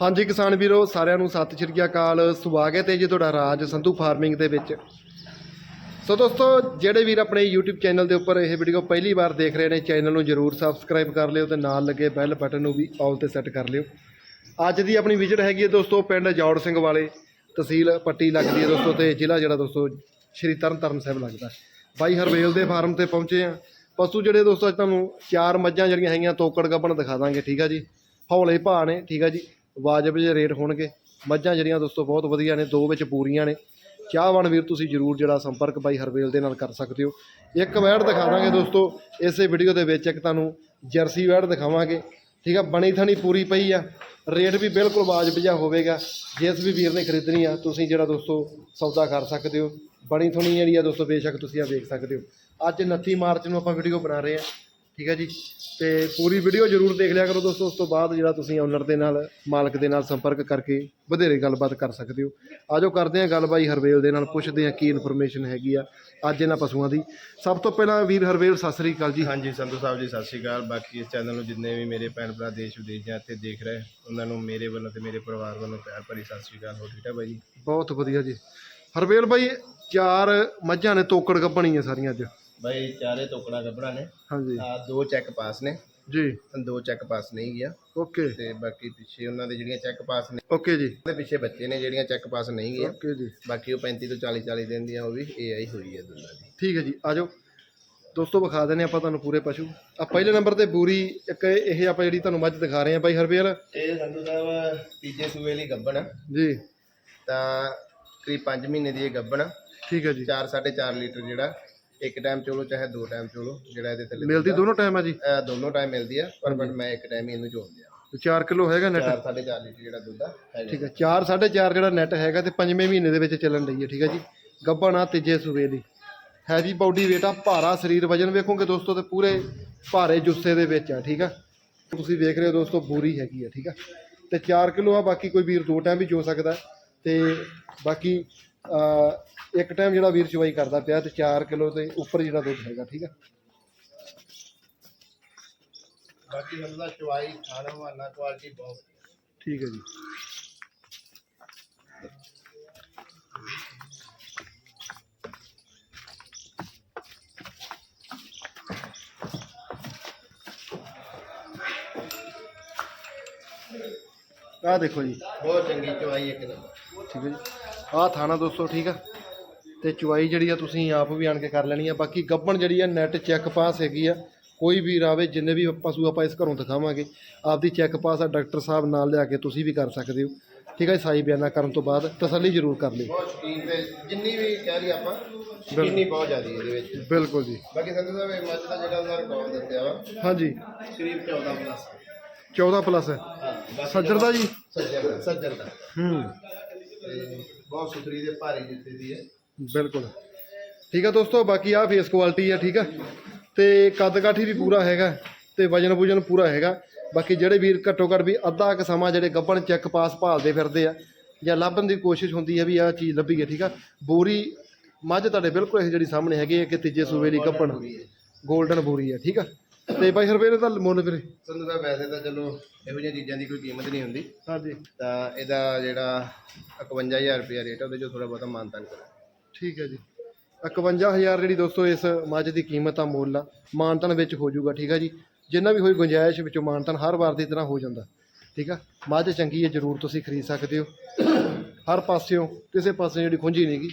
ਹਾਂਜੀ ਕਿਸਾਨ ਵੀਰੋ, ਸਾਰਿਆਂ ਨੂੰ ਸਤਿ ਸ਼੍ਰੀ ਅਕਾਲ। ਸਵਾਗਤ ਹੈ ਜੀ ਤੁਹਾਡਾ ਰਾਜ ਸੰਧੂ ਫਾਰਮਿੰਗ ਦੇ ਵਿੱਚ। ਸੋ ਦੋਸਤੋ, ਜਿਹੜੇ ਵੀਰ ਆਪਣੇ YouTube ਚੈਨਲ ਦੇ ਉੱਪਰ ਇਹ ਵੀਡੀਓ ਪਹਿਲੀ ਵਾਰ ਦੇਖ ਰਹੇ ਨੇ, ਚੈਨਲ ਨੂੰ ਜਰੂਰ ਸਬਸਕ੍ਰਾਈਬ ਕਰ ਲਿਓ ਤੇ ਨਾਲ ਲੱਗੇ ਬੈਲ ਬਟਨ ਨੂੰ ਵੀ ਆਲ ਤੇ ਸੈੱਟ ਕਰ ਲਿਓ। ਅੱਜ ਦੀ ਆਪਣੀ ਵਿਜ਼ਿਟ ਹੈਗੀ ਹੈ ਦੋਸਤੋ ਪਿੰਡ ਜੌੜ ਸਿੰਘ ਵਾਲੇ, ਤਹਿਸੀਲ ਪੱਟੀ ਲੱਗਦੀ ਹੈ ਦੋਸਤੋ ਤੇ ਜ਼ਿਲ੍ਹਾ ਜਿਹੜਾ ਦੋਸਤੋ ਸ਼੍ਰੀ ਤਰਨਤਾਰਨ ਸਾਹਿਬ ਲੱਗਦਾ। ਬਾਈ ਹਰਵੇਲ ਦੇ ਫਾਰਮ ਤੇ ਪਹੁੰਚੇ ਆ ਪਸ਼ੂ ਜਿਹੜੇ ਦੋਸਤੋ ਅੱਜ ਤੁਹਾਨੂੰ ਚਾਰ ਮੱਝਾਂ ਜਿਹੜੀਆਂ ਹੈਗੀਆਂ ਤੋਕੜ ਗੱਬਣ ਦਿਖਾ ਦਾਂਗੇ, ਠੀਕ ਆ ਜੀ? ਹੌਲੇ ਭਾਅ ਨੇ, ਠੀਕ ਆ ਜੀ? ਵਾਜਬ ਜਿਹੇ ਰੇਟ ਹੋਣਗੇ। ਮੱਝਾਂ ਜਿਹੜੀਆਂ ਦੋਸਤੋ ਬਹੁਤ ਵਧੀਆ ਨੇ, ਦੋ ਵਿੱਚ ਪੂਰੀਆਂ ਨੇ। ਚਾਹਵਾਨ ਵੀਰ ਤੁਸੀਂ ਜਰੂਰ ਜਿਹੜਾ ਸੰਪਰਕ ਬਾਈ ਹਰਵੇਲ ਦੇ ਨਾਲ ਕਰ ਸਕਦੇ ਹੋ। ਇੱਕ ਵੈੜ ਦਿਖਾ ਦਾਂਗੇ ਦੋਸਤੋ, ਇਸੇ ਵੀਡੀਓ ਦੇ ਵਿੱਚ ਇੱਕ ਤੁਹਾਨੂੰ ਜਰਸੀ ਵੈੜ ਦਿਖਾਵਾਂਗੇ। ਠੀਕ ਆ, ਬਣੀ ਥਣੀ ਪੂਰੀ ਪਈ ਆ। ਰੇਟ ਵੀ ਬਿਲਕੁਲ ਵਾਜਬ ਜਿਹਾ ਹੋਵੇਗਾ। ਜਿਸ ਵੀ ਵੀਰ ਨੇ ਖਰੀਦਣੀ ਆ, ਤੁਸੀਂ ਜਿਹੜਾ ਦੋਸਤੋ ਸੌਦਾ ਕਰ ਸਕਦੇ ਹੋ। ਬਣੀ ਥਣੀ ਜਿਹੜੀ ਆ ਦੋਸਤੋ, ਬੇਸ਼ੱਕ ਤੁਸੀਂ ਆ ਵੇਖ ਸਕਦੇ ਹੋ। ਅੱਜ 29 ਮਾਰਚ ਨੂੰ ਆਪਾਂ ਵੀਡੀਓ ਬਣਾ ਰਹੇ ਆ। ਠੀਕ ਹੈ ਜੀ। ਤੇ ਪੂਰੀ ਵੀਡੀਓ ਜਰੂਰ ਦੇਖ ਲਿਆ ਕਰੋ ਦੋਸਤੋ। ਉਸ ਤੋਂ ਬਾਅਦ ਜਿਹੜਾ ਤੁਸੀਂ ਓਨਰ ਦੇ ਨਾਲ ਮਾਲਕ ਦੇ ਨਾਲ ਸੰਪਰਕ ਕਰਕੇ ਵਧੇਰੇ ਗੱਲਬਾਤ ਕਰ ਸਕਦੇ ਹੋ। ਆਜੋ ਕਰਦੇ ਹਾਂ ਗੱਲ ਬਾਈ ਹਰਵੇਲ ਦੇ ਨਾਲ ਪੁੱਛਦੇ ਹਾਂ ਕੀ ਇਨਫੋਰਮੇਸ਼ਨ ਹੈਗੀ ਆ ਅੱਜ ਇਹਨਾਂ ਪਸ਼ੂਆਂ ਦੀ। ਸਭ ਤੋਂ ਪਹਿਲਾਂ ਵੀਰ ਹਰਵੇਲ ਸਤਿ ਸ੍ਰੀ ਅਕਾਲ ਜੀ। ਹਾਂਜੀ ਸੰਧੂ ਸਾਹਿਬ ਜੀ ਸਤਿ ਸ਼੍ਰੀ ਅਕਾਲ। ਬਾਕੀ ਇਸ ਚੈਨਲ ਨੂੰ ਜਿੰਨੇ ਵੀ ਮੇਰੇ ਭੈਣ ਭਰਾ ਦੇਸ਼ ਵਿਦੇਸ਼ ਜਾਂ ਇੱਥੇ ਦੇਖ ਰਹੇ ਉਹਨਾਂ ਨੂੰ ਮੇਰੇ ਵੱਲੋਂ ਤੇ ਮੇਰੇ ਪਰਿਵਾਰ ਵੱਲੋਂ ਪਿਆਰ ਭਰੀ ਸਤਿ ਸ਼੍ਰੀ ਅਕਾਲ। ਹੋ ਠੀਕ ਹੈ ਬਾਈ ਬਹੁਤ ਵਧੀਆ ਜੀ। ਹਰਵੇਲ ਬਾਈ ਚਾਰ ਮੱਝਾਂ ਨੇ ਤੋਕੜ ਗੱਭਣੀਆਂ ਸਾਰੀਆਂ ਅੱਜ। ਬਾਈ ਚਾਰੇ ਟੋਕੜਾ ਗੱਭਰਾ ਨੇ। ਹਾਂਜੀ। ਆ ਦੋ ਚੈੱਕ ਪਾਸ ਨੇ। ਜੀ। ਦੋ ਚੈੱਕ ਪਾਸ ਨਹੀਂ ਗਿਆ। ਓਕੇ। ਤੇ ਬਾਕੀ ਪਿੱਛੇ ਉਹਨਾਂ ਦੇ ਜਿਹੜੀਆਂ ਚੈੱਕ ਪਾਸ ਨੇ। ਓਕੇ ਜੀ। ਉਹਦੇ ਪਿੱਛੇ ਬੱਚੇ ਨੇ ਜਿਹੜੀਆਂ ਚੈੱਕ ਪਾਸ ਨਹੀਂ ਗਿਆ ਓਕੇ ਜੀ। ਬਾਕੀ ਉਹ 35 ਤੋਂ 40 40 ਦਿਨ ਦੀਆਂ ਉਹ ਵੀ ਏਆਈ ਹੋਈ ਹੈ ਦੋਨਾਂ ਦੀ। ਠੀਕ ਹੈ ਜੀ ਆਜੋ ਦੋਸਤੋ ਵਿਖਾ ਦਿੰਦੇ ਆਪਾਂ ਤੁਹਾਨੂੰ ਪੂਰੇ ਪਸ਼ੂ। ਆ ਪਹਿਲੇ ਨੰਬਰ ਤੇ ਬੂਰੀ ਇੱਕ ਇਹ ਆਪਾਂ ਜਿਹੜੀ ਤੁਹਾਨੂੰ ਮੱਝ ਦਿਖਾ ਰਹੇ ਆ ਬਾਈ ਹਰਵੇਲ ਇਹ ਸੰਧੂ ਸਾਹਿਬ ਤੀਜੇ ਸੂਏ ਲਈ ਗੱਭਣ ਆ। ਜੀ। ਤਾਂ ਕਰੀਬ 5 ਮਹੀਨੇ ਦੀ ਇਹ ਗੱਭਣ ਆ। ਠੀਕ ਹੈ ਜੀ। 4 4.5 ਲੀਟਰ ਜਿਹੜਾ ਇੱਕ ਟਾਈਮ ਚੋਲੋ ਚਾਹੇ ਦੋ ਟਾਈਮ ਚੋਲੋ ਜਿਹੜਾ ਇਹਦੇ ਥੱਲੇ ਮਿਲਦੀ ਦੋਨੋਂ ਟਾਈਮ ਆ ਜੀ? ਇਹ ਦੋਨੋਂ ਟਾਈਮ ਮਿਲਦੀ ਆ ਪਰ ਬਟ ਮੈਂ ਇੱਕ ਟਾਈਮ ਹੀ ਇਹਨੂੰ ਚੋਲਦੀ ਆ 4 ਕਿਲੋ ਹੈਗਾ ਨੈਟ 4 4.5 ਲੀਟਰ ਜਿਹੜਾ ਦੁੱਧ ਆ ਹੈਗਾ। ਠੀਕ ਹੈ 4 4.5 ਜਿਹੜਾ ਨੈਟ ਹੈਗਾ ਤੇ ਪੰਜਵੇਂ ਮਹੀਨੇ ਦੇ ਵਿੱਚ ਚੱਲਣ ਲਈ ਹੈ ਠੀਕ ਹੈ ਜੀ? ਗੱਭਣ ਆ ਤੀਜੇ ਸੂਬੇ ਦੀ। ਹੈਵੀ ਬਾਡੀ weight ਆ ਭਾਰਾ ਸਰੀਰ ਵਜਨ ਵੇਖੋਗੇ ਦੋਸਤੋ ਤੇ ਪੂਰੇ ਭਾਰੇ ਜੁੱਸੇ ਦੇ ਵਿੱਚ ਆ ਠੀਕ ਆ? ਤੁਸੀਂ ਵੇਖ ਰਹੇ ਹੋ ਦੋਸਤੋ ਬੂਰੀ ਹੈਗੀ ਆ ਠੀਕ ਆ? ਤੇ 4 ਕਿਲੋ ਆ ਬਾਕੀ ਕੋਈ ਵੀਰ ਦੋ ਟਾਈਮ ਵੀ ਜੋ ਸਕਦਾ। ਤੇ ਬਾਕੀ ਅਹ, ਇੱਕ ਟਾਈਮ ਜਿਹੜਾ ਵੀਰ ਚਵਾਈ ਕਰਦਾ ਪਿਆ ਤੇ 4 ਕਿਲੋ ਤੇ ਉੱਪਰ ਜਿਹੜਾ ਦੁੱਧ ਹੈਗਾ ਠੀਕ ਆ? ਬਾਕੀ ਮਤਲਬ ਚਵਾਈ ਖਾਣਾ ਵਾਲਾ ਕੁਆਲਿਟੀ ਬਹੁਤ। ਠੀਕ ਹੈ ਜੀ। ਆਹ ਦੇਖੋ ਜੀ। ਬਹੁਤ ਚੰਗੀ ਚਵਾਈ ਇੱਕ ਨੰਬਰ ਠੀਕ ਹੈ ਜੀ। ਆਹ ਥਾਣਾ ਦੋਸਤੋ ਠੀਕ ਆ? ਤੇ ਚੁਆਈ ਜਿਹੜੀ ਆ ਤੁਸੀਂ ਆਪ ਵੀ ਆਣ ਕੇ ਕਰ ਲੈਣੀ ਆ। ਬਾਕੀ ਗੱਬਣ ਜਿਹੜੀ ਆ ਨੈਟ ਚੈੱਕ ਪਾਸ ਹੈਗੀ ਆ। ਕੋਈ ਵੀ ਰਾਵੇ ਜਿੰਨੇ ਵੀ ਪਸ਼ੂ ਆਪਾਂ ਇਸ ਘਰੋਂ ਦਿਖਾਵਾਂਗੇ ਆਪਦੀ ਚੈੱਕ ਪਾਸ ਆ ਡਾਕਟਰ ਸਾਹਿਬ ਨਾਲ ਲਿਆ ਕੇ ਤੁਸੀਂ ਵੀ ਕਰ ਸਕਦੇ ਹੋ। ਠੀਕ ਹੈ ਸਾਈ ਬਿਆਨਾ ਕਰਨ ਤੋਂ ਬਾਅਦ ਤਸੱਲੀ ਜ਼ਰੂਰ ਕਰ ਲਿਓ। ਬਹੁਤ ਸ਼ਕੀਨ ਤੇ ਜਿੰਨੀ ਵੀ ਕਹਿ ਲਈ ਆਪਾਂ ਸ਼ਕੀਨੀ ਬਹੁਤ ਜ਼ਿਆਦੀ ਇਹਦੇ ਵਿੱਚ। ਬਿਲਕੁਲ ਜੀ। ਬਾਕੀ ਸੰਧੂ ਸਾਹਿਬ ਇਹ ਮੱਝ ਦਾ ਜਿਹੜਾ ਉਹਨਾਂ ਰਿਕਾਰਡ ਦੱਸਿਆ ਵਾ ਹਾਂਜੀ। ਕਰੀਬ 14 ਪਲੱਸ 14 ਪਲੱਸ ਹੈ। ਹਾਂ ਬਾਕੀ ਸੱਜਰ ਦਾ ਜੀ? ਸੱਜਰ ਦਾ ਸੱਜਰ ਦਾ। ਹੂੰ। ਤੇ ਬਹੁਤ ਸੁਥਰੀ ਤੇ ਭਾਰੀ ਜੁੱਤੇ ਦੀ ਹੈ। ਬਿਲਕੁਲ। ਠੀਕ ਆ ਦੋਸਤੋ ਬਾਕੀ ਆ ਫੇਸ ਕੁਆਲਿਟੀ ਆ ਠੀਕ ਆ? ਤੇ ਕੱਦ ਕਾਠੀ ਵੀ ਪੂਰਾ ਹੈਗਾ ਤੇ ਵਜਨ ਵੁਜਨ ਪੂਰਾ ਹੈਗਾ। ਬਾਕੀ ਜਿਹੜੇ ਵੀਰ ਘੱਟੋ ਘੱਟ ਵੀ ਅੱਧਾ ਕੁ ਸਮਾਂ ਜਿਹੜੇ ਗੱਬਣ ਚੈੱਕ ਪਾਸ ਭਾਲਦੇ ਫਿਰਦੇ ਆ ਜਾਂ ਲੱਭਣ ਦੀ ਕੋਸ਼ਿਸ਼ ਹੁੰਦੀ ਹੈ ਵੀ ਆਹ ਚੀਜ਼ ਲੱਭੀ ਹੈ ਠੀਕ ਆ? ਬੋਰੀ ਮੱਝ ਤੁਹਾਡੇ ਬਿਲਕੁਲ ਇਹ ਜਿਹੜੀ ਸਾਹਮਣੇ ਹੈਗੀ ਹੈ ਕਿ ਤੀਜੇ ਸੂਬੇ ਦੀ ਗੱਬਣ 골ਡਨ ਬੋਰੀ ਹੈ ਠੀਕ ਆ? ਤੇ ਬਾਈ ਹਰਵੇਲ ਦਾ ਮੁੱਲ ਵੀਰੇ? ਸੰਧੂ ਸਾਹਿਬ ਵੈਸੇ ਤਾਂ ਚਲੋ ਇਹੋ ਜਿਹੀਆਂ ਚੀਜ਼ਾਂ ਦੀ ਕੋਈ ਕੀਮਤ ਨਹੀਂ ਹੁੰਦੀ। ਹਾਂਜੀ। ਤਾਂ ਇਹਦਾ ਜਿਹੜਾ 51000 ਰੁਪਏ ਰੇਟ ਉਹਦੇ ਚੋਂ ਥੋੜਾ ਬਹੁਤਾ ਮਾਨਤਾਨ ਕਰਾਂ। ਠੀਕ ਹੈ ਜੀ। 51000 ਜਿਹੜੀ ਦੋਸਤੋ ਇਸ ਮੱਝ ਦੀ ਕੀਮਤ ਆ ਮੁੱਲ ਆ। ਮਾਨਤਨ ਵਿੱਚ ਹੋ ਜਾਊਗਾ ਠੀਕ ਆ ਜੀ। ਜਿੰਨਾ ਵੀ ਹੋਈ ਗੁੰਜਾਇਸ਼ ਵਿੱਚੋਂ ਮਾਨਤਨ ਹਰ ਵਾਰ ਦੀ ਤਰ੍ਹਾਂ ਹੋ ਜਾਂਦਾ ਠੀਕ ਆ। ਮੱਝ ਚੰਗੀ ਹੈ ਜ਼ਰੂਰ ਤੁਸੀਂ ਖਰੀਦ ਸਕਦੇ ਹੋ। ਹਰ ਪਾਸਿਓਂ ਕਿਸੇ ਪਾਸੇ ਜਿਹੜੀ ਖੁੰਝੀ ਨਹੀਂਗੀ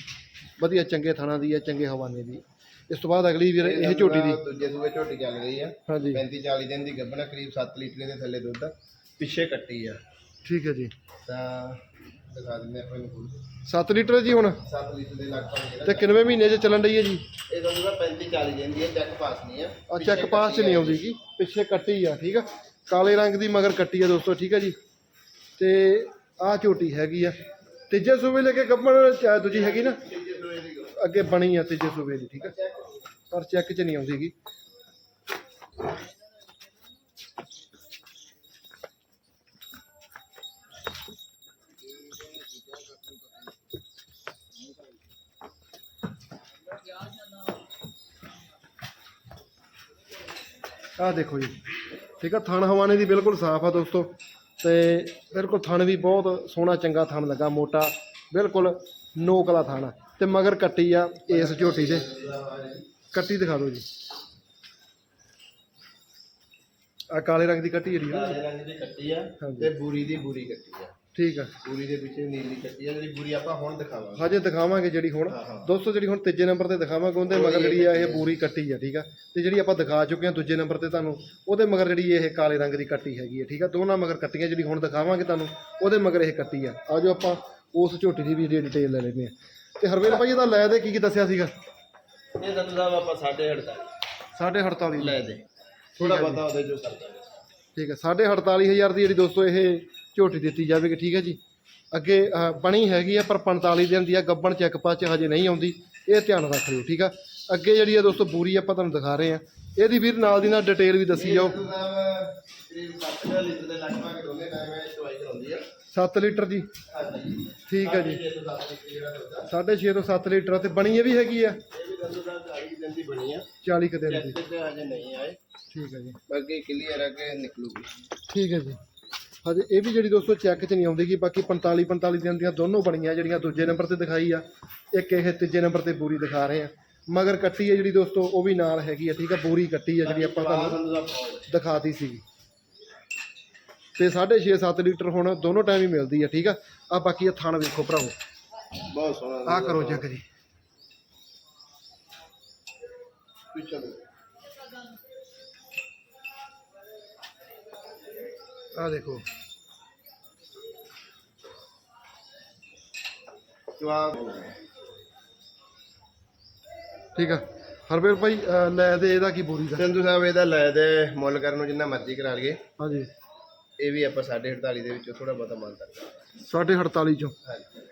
ਵਧੀਆ ਚੰਗੇ ਥਾਣਾ ਦੀ ਹੈ ਚੰਗੇ ਹਵਾਨੇ ਦੀ ਇਸ ਤੋਂ ਬਾਅਦ ਅਗਲੀ ਵੀਰ ਇਹ ਝੋਟੀ ਦੀ। ਦੂਜੇ ਸੂਬੇ ਝੋਟੀ ਚੱਲ ਰਹੀ ਆ। ਹਾਂਜੀ। 35 40 ਦਿਨ ਦੀ ਗੱਭਣਾ ਕਰੀਬ 7 ਲੀਟਰ ਦੇ ਥੱਲੇ ਦੁੱਧ ਆ ਪਿੱਛੇ ਕੱਟੀ ਆ। ਠੀਕ ਹੈ ਜੀ। ਤਾਂ ਦਿਖਾ ਦਿੰਦੇ ਆਪਾਂ ਇਹਨੂੰ ਖੋਲ 7 ਲੀਟਰ ਜੀ ਹੁਣ? 7 ਲੀਟਰ ਦੇ ਲਗਭਗ ਤੇ ਕਿੰਨਵੇਂ ਮਹੀਨੇ 'ਚ ਚੱਲਣ ਰਹੀ ਹੈ ਜੀ? ਇਹ ਤੁਹਾਨੂੰ 35 40 ਦਿਨ ਦੀ ਹੈ ਚੈੱਕ ਪਾਸ ਨਹੀਂ ਆ। ਆ ਚੈੱਕ ਪਾਸ 'ਚ ਨਹੀਂ ਆਉਂਦੀ ਗੀ ਪਿੱਛੇ ਕੱਟੀ ਆ ਠੀਕ ਆ? ਕਾਲੇ ਰੰਗ ਦੀ ਮਗਰ ਕੱਟੀ ਆ ਦੋਸਤੋ ਠੀਕ ਆ ਜੀ? ਤੇ ਆਹ ਝੋਟੀ ਹੈਗੀ ਆ। ਤੀਜੇ ਸੂਬੇ ਲੈ ਕੇ ਚਾਹ ਦੂਜੀ ਹੈਗੀ ਨਾ। ਅੱਗੇ ਬਣੀ ਆ ਤੀਜੇ ਸੂਬੇ ਦੀ, ਠੀਕ ਹੈ ਪਰ ਚੈੱਕ 'ਚ ਨਹੀਂ ਆਉਂਦੀ ਗੀ। ਆਹ ਦੇਖੋ ਜੀ, ਠੀਕ ਆ? ਥਣ ਹਵਾਨੇ ਦੀ ਬਿਲਕੁਲ ਸਾਫ਼ ਆ ਦੋਸਤੋ, ਤੇ ਬਿਲਕੁਲ ਥਣ ਵੀ ਬਹੁਤ ਸੋਹਣਾ ਚੰਗਾ ਥਣ ਲੱਗਾ, ਮੋਟਾ, ਬਿਲਕੁਲ ਨੋਕਲਾ ਵਾਲਾ ਥਣ ਆ। ਤੇ ਮਗਰ ਕੱਟੀ ਆ ਇਸ ਝੋਟੀ ਦੇ ਕੱਟੀ ਦਿਖਾ ਦਿਓ ਜੀ। ਆ ਕਾਲੇ ਰੰਗ ਦੀ ਕੱਟੀ ਜਿਹੜੀ ਹੈ ਨਾ ਕਾਲੇ ਰੰਗ ਦੀ ਕੱਟੀ ਆ। ਤੇ ਬੂਰੀ ਦੀ ਬੂਰੀ ਕੱਟੀ ਆ। ਠੀਕ ਆ। ਬੂਰੀ ਦੇ ਪਿੱਛੇ ਨੀਲੀ ਕੱਟੀ ਆ ਜਿਹੜੀ ਬੂਰੀ ਆਪਾਂ ਹੁਣ ਦਿਖਾਵਾਂਗੇ। ਹਜੇ ਦਿਖਾਵਾਂਗੇ ਜਿਹੜੀ ਹੁਣ। ਦੋਸਤੋ ਜਿਹੜੀ ਹੁਣ ਤੀਜੇ ਨੰਬਰ ਤੇ ਦਿਖਾਵਾਂਗੇ ਉਹਦੇ ਮਗਰ ਜਿਹੜੀ ਆ ਇਹ ਬੂਰੀ ਕੱਟੀ ਆ ਠੀਕ ਆ? ਤੇ ਜਿਹੜੀ ਆਪਾਂ ਦਿਖਾ ਚੁੱਕੇ ਹਾਂ ਦੂਜੇ ਨੰਬਰ ਤੇ ਤੁਹਾਨੂੰ ਉਹਦੇ ਮਗਰ ਜਿਹੜੀ ਇਹ ਕਾਲੇ ਰੰਗ ਦੀ ਕੱਟੀ ਹੈਗੀ ਆ ਠੀਕ ਆ? ਦੋਨਾਂ ਮਗਰ ਕੱਟੀਆਂ ਜਿਹੜੀ ਹੁਣ ਦਿਖਾਵਾਂਗੇ ਤੁਹਾਨੂੰ ਉਹਦੇ ਮਗਰ ਇਹ ਕੱਟੀ ਆ। ਆਜੋ ਆਪਾਂ ਉਸ ਝੋਟੀ ਦੀ ਵੀ ਜਿਹੜੀ ਡਿਟੇਲ ਲੈ ਲੈਂਦੇ ਆ। ਤੇ ਹਰਵੇਲ ਭਾਈ ਇਹਦਾ ਲੈ ਦੇ ਕੀ ਕੀ ਦੱਸਿਆ ਸੀਗਾ? ਇਹ ਸੰਧੂ ਸਾਹਿਬ ਆਪਾਂ 48 ਸਾਢੇ 48 ਲੈ ਦੇ। ਥੋੜਾ ਬਹੁਤਾ ਉਹਦੇ ਜੋ ਕਰਦਾ ਠੀਕ ਹੈ ਸਾਢੇ 48000 ਦੀ ਜਿਹੜੀ ਦੋਸਤੋ ਇਹ ਝੋਟੀ ਦਿੱਤੀ ਜਾਵੇਗੀ ਠੀਕ ਹੈ ਜੀ। ਅੱਗੇ ਅਹ, ਬਣੀ ਹੈਗੀ ਆ ਪਰ 45 ਦਿਨ ਦੀ ਆ ਗੱਬਣ ਚੈੱਕ ਪਾ ਚ ਹਜੇ ਨਹੀਂ ਆਉਂਦੀ। ਇਹ ਧਿਆਨ ਰੱਖ ਲਿਓ ਠੀਕ ਆ। ਅੱਗੇ ਜਿਹੜੀ ਆ ਦੋਸਤੋ ਬੂਰੀ ਆਪਾਂ ਤੁਹਾਨੂੰ ਦਿਖਾ ਰਹੇ ਆ। ਇਹਦੀ ਵੀਰ ਨਾਲ ਦੀ ਨਾਲ ਡਿਟੇਲ ਵੀ ਦੱਸੀ ਜਾਓ। ਕਰੀਬ 60 ਲੀਟਰ ਦੇ ਲਗਭਗ ਦੋਨੇ ਟਾਈਮ ਇਹ ਕਰਾਉਂਦੀ ਆ। 7 ਲੀਟਰ ਜੀ। ਹਾਂਜੀ। ਠੀਕ ਹੈ ਜੀ। ਇਹ ਤੋਂ 10 ਲੀਟਰ ਜਿਹੜਾ ਦੁੱਧ ਆ 6.5 ਤੋਂ 7 ਲੀਟਰ ਤੇ ਬਣੀ ਇਹ ਵੀ ਹੈਗੀ ਆ? ਇਹ ਵੀ ਸਾਹਿਬ 40 ਦਿਨ ਦੀ ਬਣੀ ਆ। 40 ਕੁ ਦਿਨ ਦੀ। ਹਜੇ ਨਹੀਂ ਆਏ। ਠੀਕ ਹੈ ਜੀ। ਬਾਕੀ ਕਲੀਅਰ ਆ ਕਿ ਨਿਕਲੂਗੀ। ਠੀਕ ਹੈ ਜੀ। ਹਜੇ ਇਹ ਵੀ ਜਿਹੜੀ ਦੋਸਤੋ ਚੈੱਕ 'ਚ ਨਹੀਂ ਆਉਂਦੀਗੀ ਬਾਕੀ 45 45 ਦਿਨ ਦੀਆਂ ਦੋਨੋਂ ਬਣੀਆਂ ਜਿਹੜੀਆਂ ਦੂਜੇ ਨੰਬਰ ਤੇ ਦਿਖਾਈ ਆ। ਇੱਕ ਇਹ ਤੀਜੇ ਨੰਬਰ ਤੇ ਬੂਰੀ ਦਿਖਾ ਰਹੇ ਆ। ਮਗਰ ਕੱਟੀ ਹੈ ਜਿਹੜੀ ਦੋਸਤੋ ਉਹ ਵੀ ਨਾਲ ਹੈਗੀ ਆ ਠੀਕ ਆ? ਬੂਰੀ ਕੱਟੀ ਆ ਜਿਹੜੀ ਆਪਾਂ ਤੁਹਾਨੂੰ ਦਿਖਾਤੀ ਸੀਗੀ। ਤੇ 6.5 7 ਲੀਟਰ ਹੁਣ ਦੋਨੋਂ ਟਾਈਮ ਹੀ ਮਿਲਦੀ ਆ ਠੀਕ ਆ? ਆ ਬਾਕੀ ਇਹ ਥਣ ਵੇਖੋ ਭਰਾਵੋ। ਬਹੁਤ ਸੋਹਣਾ ਆ ਕਰੋ ਚੈੱਕ ਜੀ। ਆ ਦੇਖੋ। ਠੀਕ ਆ। ਹਰਵੇਲ ਭਾਈ ਲੈ ਦੇ ਇਹਦਾ ਕੀ ਬੂਰੀ ਦਾ? ਸੰਧੂ ਸਾਹਿਬ ਇਹਦਾ ਲੈ ਦੇ ਮੁੱਲ ਕਰਨ ਨੂੰ ਜਿੰਨਾ ਮਰਜ਼ੀ ਕਰਾ ਲਈਏ। ਹਾਂਜੀ। ਇਹ ਵੀ ਆਪਾਂ 48 ਦੇ ਵਿੱਚੋਂ ਥੋੜਾ ਬਹੁਤਾ ਮੰਨ ਸਕਦੇ ਸਾਢੇ 48 ਚੋਂ? ਹਾਂ ਹਾਂਜੀ।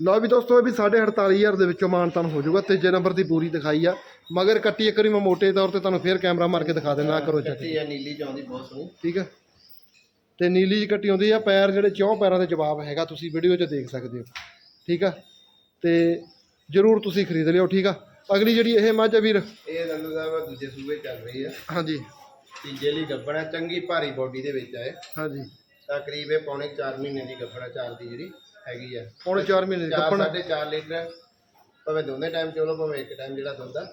ਲਓ ਵੀ ਦੋਸਤੋ ਇਹ ਵੀ 48000 ਦੇ ਵਿੱਚੋਂ ਮਾਨਤਾਨ ਹੋ ਜਾਊਗਾ ਤੀਜੇ ਨੰਬਰ ਦੀ ਬੂਰੀ ਦਿਖਾਈ ਆ। ਮਗਰ ਕੱਟੀ ਇੱਕ ਵਾਰੀ ਮੈਂ ਮੋਟੇ ਤੌਰ ਤੇ ਤੁਹਾਨੂੰ ਫੇਰ ਕੈਮਰਾ ਮਾਰ ਕੇ ਦਿਖਾ ਦੇਣਾ ਕਰੋ ਚੈੱਕ ਕੱਟੀ ਆ ਨੀਲੀ ਚਾਉਂਦੀ ਬਹੁਤ ਸੋਹਣੀ। ਠੀਕ ਆ? ਤੇ ਨੀਲੀ ਜਿਹੀ ਕੱਟੀ ਆਉਂਦੀ ਆ ਪੈਰ ਜਿਹੜੇ ਚੌਂ ਪੈਰਾਂ ਦੇ ਜਵਾਬ ਹੈਗਾ ਤੁਸੀਂ ਵੀਡੀਓ 'ਚ ਦੇਖ ਸਕਦੇ ਹੋ। ਠੀਕ ਆ? ਤੇ ਜਰੂਰ ਤੁਸੀਂ ਖਰੀਦ ਲਿਓ ਠੀਕ ਆ? ਅਗਲੀ ਜਿਹੜੀ ਇਹ ਮੱਝ ਆ ਵੀਰ। ਇਹ ਸੰਧੂ ਸਾਹਿਬ ਦੂਜੇ ਸੂਬੇ ਚੱਲ ਰਹੀ ਆ। ਹਾਂਜੀ। ਤੀਜੇ ਲਈ ਗੱਬਣਾ ਚੰਗੀ ਭਾਰੀ ਬੋਡੀ ਦੇ ਵਿੱਚ ਆਏ ਹਾਂਜੀ। ਤਕਰੀਬ ਇਹ ਪੌਣੇ 4 ਮਹੀਨੇ ਦੀ ਗੱਬਣਾ ਚਾਰ ਦੀ ਜਿਹੜੀ ਹੈਗੀ ਆ ਪੌਣੇ 4 ਮਹੀਨੇ ਦੀ ਚਾਰ ਕੱਪਣ ਸਾਢੇ 4 ਲੀਟਰ ਭਾਵੇਂ ਦੋਨੇ ਟਾਈਮ ਚੋਲੋ ਭਾਵੇਂ ਇੱਕ ਟਾਈਮ ਜਿਹੜਾ ਦੁੱਧ ਆ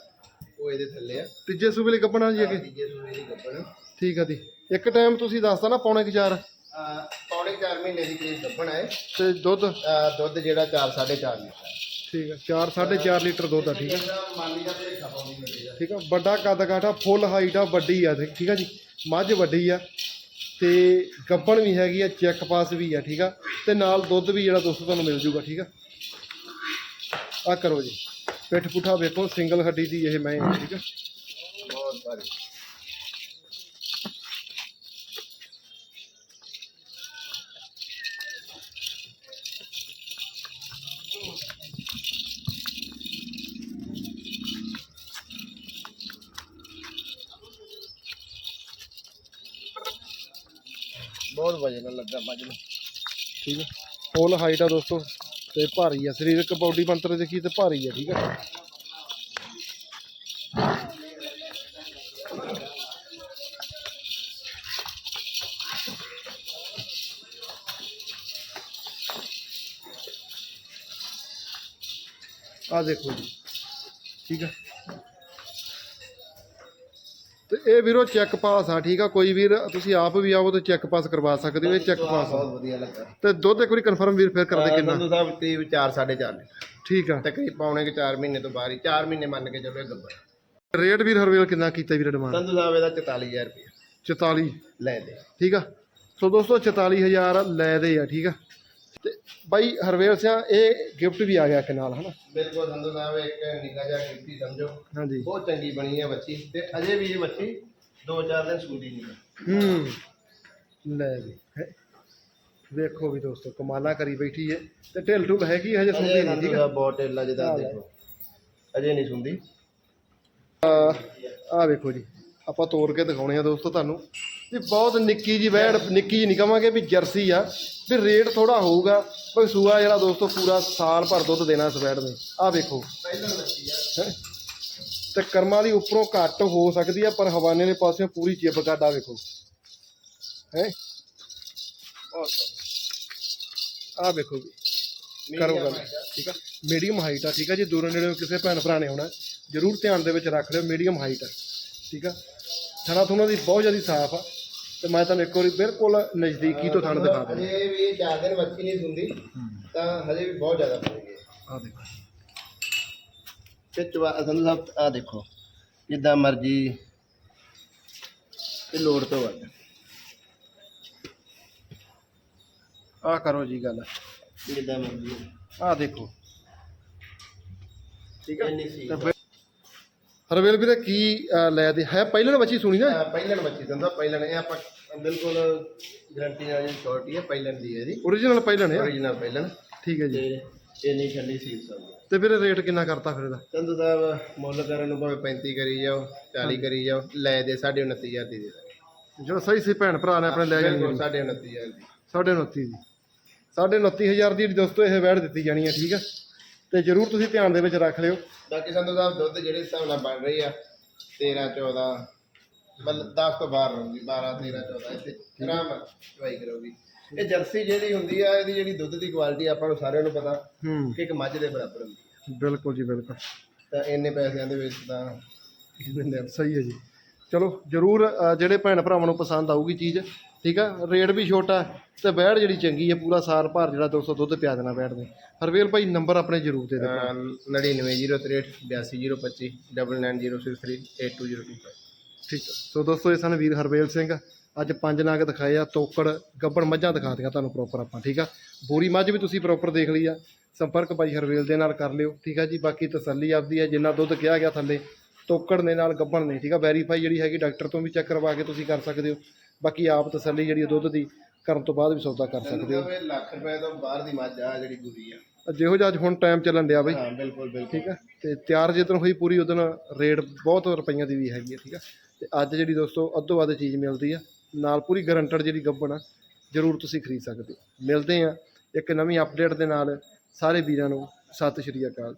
ਉਹ ਇਹਦੇ ਥੱਲੇ ਆ ਤੀਜੇ ਸੂਬੇ ਲਈ ਕੱਪਣਾ ਜੀ ਅੱਗੇ ਤੀਜੇ ਸੂਬੇ ਦੀ ਗੱਬਣ ਠੀਕ ਆ ਜੀ। ਇੱਕ ਟਾਈਮ ਤੁਸੀਂ ਦੱਸਤਾ ਨਾ ਪੌਣੇ 4 ਆ ਪੌਣੇ 4 ਮਹੀਨੇ ਦੀ ਕਰੀਬ ਗੱਬਣ ਹੈ ਤੇ ਦੁੱਧ? ਦੁੱਧ ਜਿਹੜਾ 4 4.5 ਲੀਟਰ ਠੀਕ ਆ 4 4.5 ਲੀਟਰ ਦੁੱਧ ਆ, ਠੀਕ ਆ ਠੀਕ ਆ, ਵੱਡਾ ਕੱਦ ਕਾਠਾ, ਫੁੱਲ ਹਾਈਟ ਆ, ਵੱਡੀ ਆ ਠੀਕ ਆ ਜੀ। ਮੱਝ ਵੱਡੀ ਆ ਤੇ ਗੱਬਣ ਵੀ ਹੈਗੀ ਆ, ਚੈੱਕ ਪਾਸ ਵੀ ਆ, ਠੀਕ ਆ। ਤੇ ਨਾਲ ਦੁੱਧ ਵੀ ਜਿਹੜਾ ਦੋਸਤੋ ਤੁਹਾਨੂੰ ਮਿਲ ਜੂਗਾ, ਠੀਕ ਆ। ਆ ਕਰੋ ਜੀ, ਪਿੱਠ ਪੁੱਠਾ ਵੇਖੋ, ਸਿੰਗਲ ਹੱਡੀ ਦੀ ਇਹ ਮੈਂ, ਠੀਕ ਆ। ਬਹੁਤ ਭਾਰੀ। ਵਜਨ ਲੱਗਾ ਮੱਝ ਨੂੰ। ਠੀਕ ਹੈ। ਫੁੱਲ ਹਾਈਟ ਆ ਦੋਸਤੋ। ਤੇ ਭਾਰੀ ਆ। ਸਰੀਰਕ ਬਾਡੀ ਬੰਤਰ ਦੇਖੀ ਤੇ ਭਾਰੀ ਆ, ਠੀਕ ਆ। ਆ ਦੇਖੋ ਜੀ। ਠੀਕ ਆ। ਤੇ ਇਹ ਵੀਰੋ ਚੈੱਕ ਪਾਸ ਆ ਠੀਕ ਆ? ਕੋਈ ਵੀਰ ਤੁਸੀਂ ਆਪ ਵੀ ਆਵੋ ਤੇ ਚੈੱਕ ਪਾਸ ਕਰਵਾ ਸਕਦੇ ਹੋ ਇਹ ਚੈੱਕ ਪਾਸ ਬਹੁਤ ਵਧੀਆ ਲੱਗਾ। ਤੇ ਦੁੱਧ ਇੱਕ ਵਾਰੀ ਕਨਫਰਮ ਵੀਰ ਫਿਰ ਕਰਦੇ ਕਿੰਨਾ? ਸੰਧੂ ਸਾਹਿਬ ਤੇ 4 4.5 ਲੀਟਰ। ਠੀਕ ਆ। ਤਕਰੀਬ ਪੌਣੇ ਕਿ 4 ਮਹੀਨੇ ਤੋਂ ਬਾਅਦ ਹੀ 4 ਮਹੀਨੇ ਮੰਨ ਕੇ ਚੱਲੋ ਇਹ ਗੱਬਰ ਰੇਟ ਵੀਰ ਹਰਵੇਲ ਕਿੰਨਾ ਕੀਤਾ ਵੀਰ ਡਿਮਾਂਡ ਸੰਧੂ ਸਾਹਿਬ ਇਹਦਾ 44000 ਰੁਪਏ 44 ਲੈ ਦੇ। ਠੀਕ ਆ? ਸੋ ਦੋਸਤੋ 44000 ਲੈ ਦੇ ਆ ਠੀਕ ਆ? ਤੇ ਬਾਈ ਹਰਵੇਲ ਸਿਆ ਇਹ ਗਿਫਟ ਵੀ ਆ ਗਿਆ ਕਿ ਨਾਲ ਹਨਾ? ਬਿਲਕੁਲ ਸੰਧੂ ਸਾਹਿਬ ਇੱਕ ਨਿੱਕਾ ਜਿਹਾ ਗਿਫਟੀ ਸਮਝੋ। ਹਾਂਜੀ। ਬਹੁਤ ਚੰਗੀ ਬਣੀ ਹੈ ਬੱਚੀ। ਤੇ ਅਜੇ ਵੀ ਇਹ ਬੱਚੀ 2-4 ਦਿਨ ਸੂਦੀ ਨਹੀਂ ਹੈ। ਹੂੰ। ਲੈ ਵੀ ਹੈਂ। ਵੇਖੋ ਵੀ ਦੋਸਤੋ ਕਮਾਲਾ ਕਰੀ ਬੈਠੀ ਏ ਤੇ ਢਿੱਲ ਢੁੱਲ ਹੈਗੀ ਹਜੇ ਸੁਣਦੀ ਨਹੀਂ ਠੀਕ ਸਾਹਿਬ ਬਹੁਤ ਢਿੱਲਾ ਜਿਹਾ ਦੇਖੋ। ਅਜੇ ਨਹੀਂ ਸੁਣਦੀ। ਆ ਵੇਖੋ ਜੀ। ਆਪਾਂ ਤੋੜ ਕੇ ਦਿਖਾਉਣੇ ਆ ਦੋਸਤੋ ਤੁਹਾਨੂੰ। ਵੀ ਬਹੁਤ ਨਿੱਕੀ ਜੀ ਵੈੜ ਨਿੱਕੀ ਜੀ ਨਹੀਂ ਕਵਾਂਗੇ ਵੀ ਜਰਸੀ ਆ। ਵੀ ਰੇਟ ਥੋੜਾ ਹੋਊਗਾ ਪਰ ਸੂਆ ਜਿਹੜਾ ਦੋਸਤੋ ਪੂਰਾ ਸਾਲ ਭਰ ਦੁੱਧ ਦੇਣਾ ਇਸ ਵੈੜ ਨੇ। ਆ ਵੇਖੋ। ਆ। ਤੇ ਕਰਮਾਂ ਦੀ ਉੱਪਰੋਂ ਘੱਟ ਹੋ ਸਕਦੀ ਆ ਪਰ ਹਵਾਨੇ ਦੇ ਪਾਸਿਓਂ ਪੂਰੀ ਚਿੱਬ ਕਾਡਾ ਵੇਖੋ। ਹੈ? ਆਹ ਵੇਖੋ ਜੀ। ਕਰੋ ਗੱਲ। ਠੀਕ ਆ? ਮੀਡੀਅਮ ਹਾਈਟ ਆ ਠੀਕ ਆ ਜੀ? ਦੂਰੋਂ ਨੇੜੇ ਕਿਸੇ ਭੈਣ ਭਰਾ ਨੇ ਆਉਣਾ। ਜਰੂਰ ਧਿਆਨ ਦੇ ਵਿੱਚ ਰੱਖ ਲਿਓ ਮੀਡੀਅਮ ਹਾਈਟ ਆ। ਠੀਕ ਆ? ਥਣਾ ਥੁਣਾ ਦੀ ਬਹੁਤ ਜ਼ਿਆਦਾ ਸਾਫ਼ ਆ। ਤੇ ਮੈਂ ਤੁਹਾਨੂੰ ਇੱਕ ਵਾਰੀ ਬਿਲਕੁਲ ਨਜ਼ਦੀਕੀ ਤੋਂ ਥਣ ਦਿਖਾ ਦਿੰਦਾ। ਹਜੇ ਵੀ ਜ਼ਿਆਦਾ ਦਿਨ ਮੱਛੀ ਨਹੀਂ ਸੁੰਦੀ ਤਾਂ ਹਜੇ ਵੀ ਬਹੁਤ ਜ਼ਿਆਦਾ ਪੈ ਗਈ ਆਹ ਦੇਖੋ ਤੇ ਚਵਾ ਸੰਧੂ ਸਾਹਿਬ ਆ ਦੇਖੋ ਜਿੱਦਾਂ ਮਰਜ਼ੀ ਤੇ ਲੋੜ ਤੋਂ ਵੱਧ। ਆਹ ਕਰੋ ਜੀ ਗੱਲ ਜਿੱਦਾਂ ਮਰਜ਼ੀ। ਆਹ ਦੇਖੋ। ਠੀਕ ਹੈ ਤੇ ਹਰਵੇਲ ਵੀਰੇ ਕੀ ਲੈ ਦੇ? ਹੈ ਪਹਿਲਾਂ ਬੱਚੀ ਸੁਣੀ ਨਾ? ਪਹਿਲਣ ਮੱਛੀ ਸੰਧੂ ਪਹਿਲਣ। ਇਹ ਆਪਾਂ ਬਿਲਕੁਲ ਗਰੰਟੀ ਨਾਲ ਛੋਟੀ ਹੈ ਪਹਿਲਣ ਦੀ ਹੈ ਜੀ ਓਰੀਜਨਲ ਪਹਿਲਾਂ ਨੇ ਓਰੀਜਨਲ ਪਹਿਲਣ। ਠੀਕ ਹੈ ਜੀ। ਤੇ ਇੰਨੀ ਠੰਡੀ ਸੀ ਸਭ ਤੇ ਫਿਰ ਰੇਟ ਕਿੰਨਾ ਕਰਤਾ ਫਿਰ ਇਹਦਾ? ਸੰਧੂ ਸਾਹਿਬ ਮੁੱਲ ਕਰਨ ਨੂੰ ਭਾਵੇਂ 35 ਕਰੀ ਜਾਓ 40 ਕਰੀ ਜਾਓ ਲੈ ਦੇ 29000 ਦੀ ਦੇ ਦਾਂਗੇ ਜਿਹੜਾ ਸਹੀ ਸੀ ਭੈਣ ਭਰਾ ਨੇ ਆਪਣੇ ਲੈ ਜਾਣੀ ਬਿਲਕੁਲ 29000 ਦੀ। ਸਾਢੇ ਉਨੱਤੀ ਦੀ ਸਾਢੇ ਉਨੱਤੀ ਹਜ਼ਾਰ ਦੀ ਦੋਸਤੋ ਇਹ ਵੈੜ ਦਿੱਤੀ ਜਾਣੀ ਹੈ ਠੀਕ ਆ ਤੇ ਜਰੂਰ ਤੁਸੀਂ ਧਿਆਨ ਦੇ ਵਿੱਚ ਰੱਖ ਲਿਓ। ਬਾਕੀ ਸੰਧੂ ਸਾਹਿਬ ਦੁੱਧ ਜਿਹੜੇ ਹਿਸਾਬ ਨਾਲ ਬਣ ਰਹੀ ਆ 13 14 ਮਤਲਬ 10 ਤੋਂ ਬਾਹਰ ਰਹੂਗੀ 12 13 14 ਇੱਥੇ ਆਰਾਮ ਨਾਲ ਚਵਾਈ ਕਰੋਗੀ। ਇਹ ਜਰਸੀ ਜਿਹੜੀ ਹੁੰਦੀ ਆ ਇਹਦੀ ਜਿਹੜੀ ਦੁੱਧ ਦੀ ਕੁਆਲਿਟੀ ਆਪਾਂ ਨੂੰ ਸਾਰਿਆਂ ਨੂੰ ਪਤਾ ਹੂੰ। ਕਿ ਇੱਕ ਮੱਝ ਦੇ ਬਰਾਬਰ ਹੁੰਦੀ ਆ। ਬਿਲਕੁਲ ਜੀ ਬਿਲਕੁਲ। ਤਾਂ ਇੰਨੇ ਪੈਸਿਆਂ ਦੇ ਵਿੱਚ ਤਾਂ ਸਹੀ ਹੈ ਜੀ। ਚਲੋ ਜਰੂਰ ਅ, ਜਿਹੜੇ ਭੈਣ ਭਰਾਵਾਂ ਨੂੰ ਪਸੰਦ ਆਊਗੀ ਚੀਜ਼ ਠੀਕ ਆ? ਰੇਟ ਵੀ ਛੋਟਾ ਤੇ ਵੈੜ ਜਿਹੜੀ ਚੰਗੀ ਹੈ ਪੂਰਾ ਸਾਲ ਭਰ ਜਿਹੜਾ 200 ਦੁੱਧ ਪਿਆ ਦੇਣਾ ਵੈੜ ਨੇ ਹਰਵੇਲ ਭਾਈ ਨੰਬਰ ਆਪਣੇ ਜਰੂਰ ਦੇ ਦਿਓ 99063 82025 9906382025 ਠੀਕ ਆ। ਸੋ ਦੋਸਤੋ ਇਹ ਸਨ ਵੀਰ ਹਰਵੇਲ ਸਿੰਘ ਅੱਜ ਪੰਜ ਨਾਗ ਦਿਖਾਏ ਆ ਤੋਕੜ ਗੱਬੜ ਮੱਝਾਂ ਦਿਖਾ ਦਿਆਂ ਤੁਹਾਨੂੰ ਪ੍ਰੋਪਰ ਆਪਾਂ ਠੀਕ ਆ? ਬੋਰੀ ਮੱਝ ਵੀ ਤੁਸੀਂ ਪ੍ਰੋਪਰ ਦੇਖ ਲਈ ਆ। ਸੰਪਰਕ ਭਾਈ ਹਰਵੇਲ ਦੇ ਨਾਲ ਕਰ ਲਿਓ ਠੀਕ ਆ ਜੀ? ਬਾਕੀ ਤਸੱਲੀ ਆਪਦੀ ਹੈ ਜਿੰਨਾ ਦੁੱਧ ਕਿਹਾ ਗਿਆ ਥੱਲੇ ਤੋਕੜ ਨੇ ਨਾਲ ਗੱਬੜ ਨੇ ਠੀਕ ਆ? ਵੈਰੀਫਾਈ ਜਿਹੜੀ ਹੈਗੀ ਡਾਕਟਰ ਤੋਂ ਵੀ ਚੈੱਕ ਕਰਵਾ ਕੇ ਤੁਸੀਂ ਕਰ ਸਕਦੇ ਹੋ। ਬਾਕੀ ਆਪ ਤਸੱਲੀ ਜਿਹੜੀ ਦੁੱਧ ਦੀ ਕਰਨ ਤੋਂ ਬਾਅਦ ਵੀ ਸੌਦਾ ਕਰ ਸਕਦੇ ਹੋ। ਲੱਖ ਰੁਪਏ ਤੋਂ ਬਾਹਰ ਦੀ ਮੱਝ ਆ ਜਿਹੜੀ ਗੁਰੀ ਆ। ਜਿਹੋ ਜਿਹਾ ਅੱਜ ਹੁਣ ਟਾਈਮ ਚੱਲਣ ਡਿਆ ਬਈ। ਹਾਂ ਬਿਲਕੁਲ ਬਿਲਕੁਲ। ਠੀਕ ਹੈ ਤੇ ਤਿਆਰ ਜਿੱਦਣ ਹੋਈ ਪੂਰੀ ਉਦੋਂ ਰੇਟ ਬਹੁਤ ਰੁਪਈਆਂ ਦੀ ਵੀ ਹੈਗੀ ਹੈ ਠੀਕ ਹੈ ਤੇ ਅੱਜ ਜਿਹੜੀ ਦੋਸਤੋ ਅੱਧੋ ਵੱਧ ਚੀਜ਼ ਮਿਲਦੀ ਆ। ਨਾਲ ਪੂਰੀ ਗਰੰਟਡ ਜਿਹੜੀ ਗੱਬਣ ਆ ਜਰੂਰ ਤੁਸੀਂ ਖਰੀਦ ਸਕਦੇ ਮਿਲਦੇ ਆ ਇੱਕ ਨਵੀਂ ਅਪਡੇਟ ਦੇ ਨਾਲ ਸਾਰੇ ਵੀਰਾਂ ਨੂੰ। ਸਤਿ ਸ਼੍ਰੀ ਅਕਾਲ